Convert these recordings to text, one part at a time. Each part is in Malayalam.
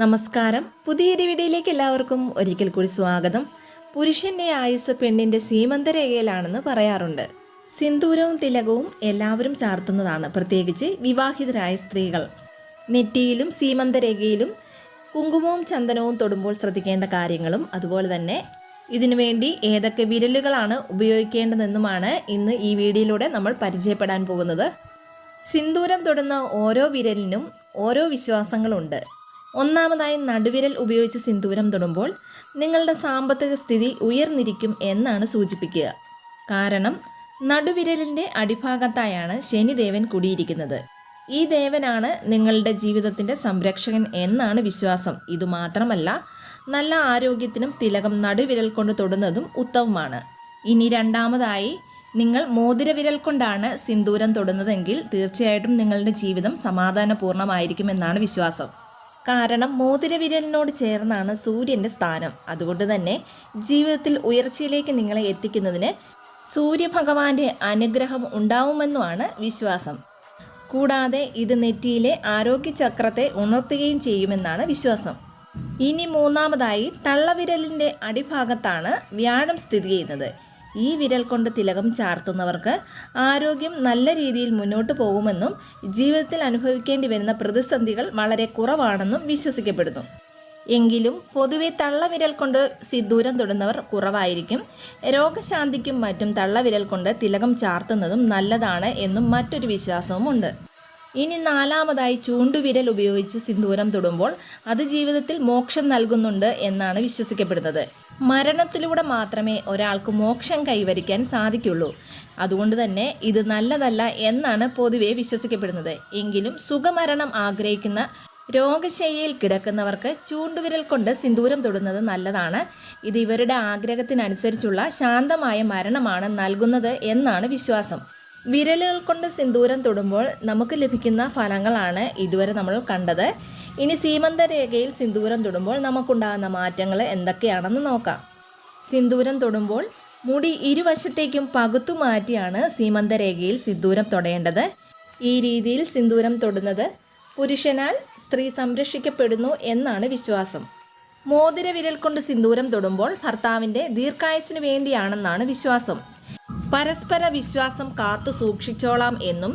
നമസ്കാരം. പുതിയൊരു വീഡിയോയിലേക്ക് എല്ലാവർക്കും ഒരിക്കൽ കൂടി സ്വാഗതം. പുരുഷന്റെ ആയുസ് പെണ്ണിന്റെ സീമന്തരേഖയിലാണെന്ന് പറയാറുണ്ട്. സിന്ദൂരവും തിലകവും എല്ലാവരും ചാർത്തുന്നതാണ് പ്രത്യേകിച്ച് വിവാഹിതരായ സ്ത്രീകൾ. നെറ്റിയിലും സീമന്തരേഖയിലും കുങ്കുമവും ചന്ദനവും തൊടുമ്പോൾ ശ്രദ്ധിക്കേണ്ട കാര്യങ്ങളും അതുപോലെ തന്നെ ഇതിനുവേണ്ടി ഏതൊക്കെ വിരലുകളാണ് ഉപയോഗിക്കേണ്ടതെന്നുമാണ് ഇന്ന് ഈ വീഡിയോയിലൂടെ നമ്മൾ പരിചയപ്പെടാൻ പോകുന്നത്. സിന്ദൂരം തൊടുന്ന ഓരോ വിരലിനും ഓരോ വിശ്വാസങ്ങളുണ്ട്. ഒന്നാമതായി നടുവിരൽ ഉപയോഗിച്ച് സിന്ദൂരം തൊടുമ്പോൾ നിങ്ങളുടെ സാമ്പത്തിക സ്ഥിതി ഉയർന്നിരിക്കും എന്നാണ് സൂചിപ്പിക്കുക. കാരണം നടുവിരലിന്റെ അടിഭാഗത്തായാണ് ശനിദേവൻ കുടിയിരിക്കുന്നത്. ഈ ദേവനാണ് നിങ്ങളുടെ ജീവിതത്തിന്റെ സംരക്ഷകൻ എന്നാണ് വിശ്വാസം. ഇതുമാത്രമല്ല നല്ല ആരോഗ്യത്തിനും തിലകം നടുവിരൽ കൊണ്ട് തൊടുന്നതും ഉത്തമമാണ്. ഇനി രണ്ടാമതായി നിങ്ങൾ മോതിരവിരൽ കൊണ്ടാണ് സിന്ദൂരം തൊടുന്നതെങ്കിൽ തീർച്ചയായിട്ടും നിങ്ങളുടെ ജീവിതം സമാധാനപൂർണമായിരിക്കുമെന്നാണ് വിശ്വാസം. കാരണം മോതിരവിരലിനോട് ചേർന്നാണ് സൂര്യന്റെ സ്ഥാനം. അതുകൊണ്ട് തന്നെ ജീവിതത്തിൽ ഉയർച്ചയിലേക്ക് നിങ്ങളെ എത്തിക്കുന്നതിന് സൂര്യഭഗവാന്റെ അനുഗ്രഹം ഉണ്ടാവുമെന്നുമാണ് വിശ്വാസം. കൂടാതെ ഇത് നെറ്റിയിലെ ആരോഗ്യചക്രത്തെ ഉണർത്തുകയും ചെയ്യുമെന്നാണ് വിശ്വാസം. ഇനി മൂന്നാമതായി തള്ളവിരലിന്റെ അടിഭാഗത്താണ് വ്യാഴം സ്ഥിതി ചെയ്യുന്നത്. ഈ വിരൽ കൊണ്ട് തിലകം ചാർത്തുന്നവർക്ക് ആരോഗ്യം നല്ല രീതിയിൽ മുന്നോട്ട് പോകുമെന്നും ജീവിതത്തിൽ അനുഭവിക്കേണ്ടി വരുന്ന പ്രതിസന്ധികൾ വളരെ കുറവാണെന്നും വിശ്വസിക്കപ്പെടുന്നു. എങ്കിലും പൊതുവെ തള്ളവിരൽ കൊണ്ട് സിന്ദൂരം തൊടുന്നവർ കുറവായിരിക്കും. രോഗശാന്തിക്കും മറ്റും തള്ളവിരൽ കൊണ്ട് തിലകം ചാർത്തുന്നതും നല്ലതാണ് എന്നും മറ്റൊരു വിശ്വാസവുമുണ്ട്. ഇനി നാലാമതായി ചൂണ്ടുവിരൽ ഉപയോഗിച്ച് സിന്ദൂരം തൊടുമ്പോൾ അത് ജീവിതത്തിൽ മോക്ഷം നൽകുന്നുണ്ട് എന്നാണ് വിശ്വസിക്കപ്പെടുന്നത്. മരണത്തിലൂടെ മാത്രമേ ഒരാൾക്ക് മോക്ഷം കൈവരിക്കാൻ സാധിക്കുള്ളൂ. അതുകൊണ്ട് തന്നെ ഇത് നല്ലതല്ല എന്നാണ് പൊതുവെ വിശ്വസിക്കപ്പെടുന്നത്. എങ്കിലും സുഖമരണം ആഗ്രഹിക്കുന്ന രോഗശയ്യയിൽ കിടക്കുന്നവർക്ക് ചൂണ്ടുവിരൽ കൊണ്ട് സിന്ദൂരം തൊടുന്നത് നല്ലതാണ്. ഇത് ഇവരുടെ ആഗ്രഹത്തിനനുസരിച്ചുള്ള ശാന്തമായ മരണമാണ് നൽകുന്നത് എന്നാണ് വിശ്വാസം. വിരലുകൾ കൊണ്ട് സിന്ദൂരം തൊടുമ്പോൾ നമുക്ക് ലഭിക്കുന്ന ഫലങ്ങളാണ് ഇതുവരെ നമ്മൾ കണ്ടത്. ഇനി സീമന്ത രേഖയിൽ സിന്ദൂരം തൊടുമ്പോൾ നമുക്കുണ്ടാകുന്ന മാറ്റങ്ങൾ എന്തൊക്കെയാണെന്ന് നോക്കാം. സിന്ദൂരം തൊടുമ്പോൾ മുടി ഇരുവശത്തേക്കും പകുത്തു മാറ്റിയാണ് സീമന്ത രേഖയിൽ സിന്ദൂരം തൊടേണ്ടത്. ഈ രീതിയിൽ സിന്ദൂരം തൊടുന്നത് പുരുഷനാൽ സ്ത്രീ സംരക്ഷിക്കപ്പെടുന്നു എന്നാണ് വിശ്വാസം. മോതിര വിരൽ കൊണ്ട് സിന്ദൂരം തൊടുമ്പോൾ ഭർത്താവിന്റെ ദീർഘായുസിനു വേണ്ടിയാണെന്നാണ് വിശ്വാസം. പരസ്പര വിശ്വാസം കാത്തു സൂക്ഷിച്ചോളാം എന്നും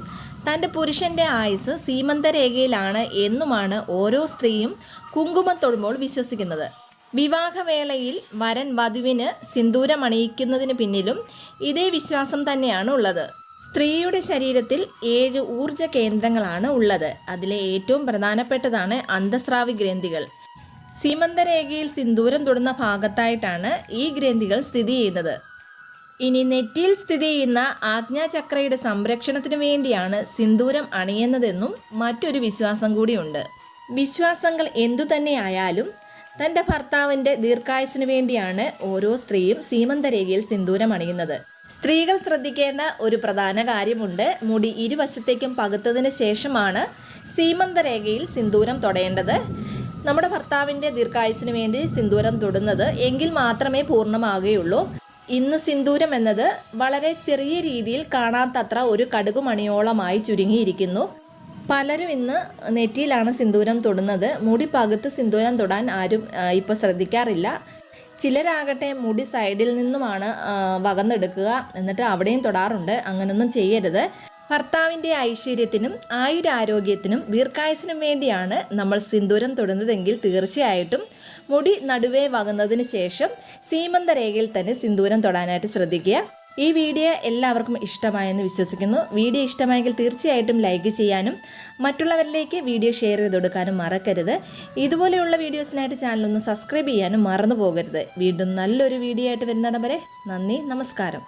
തന്റെ പുരുഷന്റെ ആയുസ് സീമന്തരേഖയിലാണ് എന്നുമാണ് ഓരോ സ്ത്രീയും കുങ്കുമം തൊടുമ്പോൾ വിശ്വസിക്കുന്നത്. വിവാഹവേളയിൽ വരൻ വധുവിന് സിന്ദൂരം അണിയിക്കുന്നതിന് പിന്നിലും ഇതേ വിശ്വാസം തന്നെയാണ് ഉള്ളത്. സ്ത്രീയുടെ ശരീരത്തിൽ ഏഴ് ഊർജ കേന്ദ്രങ്ങളാണ് ഉള്ളത്. അതിലെ ഏറ്റവും പ്രധാനപ്പെട്ടതാണ് അന്തസ്രാവി ഗ്രന്ഥികൾ. സീമന്തരേഖയിൽ സിന്ദൂരം തൊടുന്ന ഭാഗത്തായിട്ടാണ് ഈ ഗ്രന്ഥികൾ സ്ഥിതി ചെയ്യുന്നത്. ഇനി നെറ്റിയിൽ സ്ഥിതി ചെയ്യുന്ന ആജ്ഞാചക്രയുടെ സംരക്ഷണത്തിനു വേണ്ടിയാണ് സിന്ദൂരം അണിയുന്നതെന്നും മറ്റൊരു വിശ്വാസം കൂടിയുണ്ട്. വിശ്വാസങ്ങൾ എന്തുതന്നെയായാലും തന്റെ ഭർത്താവിന്റെ ദീർഘായുസിനു വേണ്ടിയാണ് ഓരോ സ്ത്രീയും സീമന്തരേഖയിൽ സിന്ദൂരം അണിയുന്നത്. സ്ത്രീകൾ ശ്രദ്ധിക്കേണ്ട ഒരു പ്രധാന കാര്യമുണ്ട്. മുടി ഇരുവശത്തേക്കും പകുത്തതിന് ശേഷമാണ് സീമന്തരേഖയിൽ സിന്ദൂരം തൊടേണ്ടത് നമ്മുടെ ഭർത്താവിന്റെ ദീർഘായുസിനു വേണ്ടി സിന്ദൂരം തൊടുന്നത് എങ്കിൽ മാത്രമേ പൂർണമാകുകയുള്ളൂ. ഇന്ന് സിന്ദൂരം എന്നത് വളരെ ചെറിയ രീതിയിൽ കാണാത്തത്ര ഒരു കടുകുമണിയോളമായി ചുരുങ്ങിയിരിക്കുന്നു. പലരും ഇന്ന് നെറ്റിയിലാണ് സിന്ദൂരം തൊടുന്നത്. മുടി പകുത്ത് സിന്ദൂരം തൊടാൻ ആരും ഇപ്പോൾ ശ്രദ്ധിക്കാറില്ല. ചിലരാകട്ടെ മുടി സൈഡിൽ നിന്നുമാണ് വകന്നെടുക്കുക. എന്നിട്ട് അവിടെയും തൊടാറുണ്ട്. അങ്ങനൊന്നും ചെയ്യരുത്. ഭർത്താവിന്റെ ഐശ്വര്യത്തിനും ആയുരാരോഗ്യത്തിനും ദീർഘായുസിനും വേണ്ടിയാണ് നമ്മൾ സിന്ദൂരം തൊടുന്നതെങ്കിൽ തീർച്ചയായിട്ടും മുടി നടുവേ വകുന്നതിന് ശേഷം സീമന്ത രേഖയിൽ തന്നെ സിന്ദൂരം തൊടാനായിട്ട് ശ്രദ്ധിക്കുക. ഈ വീഡിയോ എല്ലാവർക്കും ഇഷ്ടമായെന്ന് വിശ്വസിക്കുന്നു. വീഡിയോ ഇഷ്ടമായെങ്കിൽ തീർച്ചയായിട്ടും ലൈക്ക് ചെയ്യാനും മറ്റുള്ളവരിലേക്ക് വീഡിയോ ഷെയർ ചെയ്ത് കൊടുക്കാനും മറക്കരുത്. ഇതുപോലെയുള്ള വീഡിയോസിനായിട്ട് ചാനലൊന്ന് സബ്സ്ക്രൈബ് ചെയ്യാനും മറന്നു പോകരുത്. വീണ്ടും നല്ലൊരു വീഡിയോ ആയിട്ട് വരുന്നിടം വരെ നന്ദി നമസ്കാരം.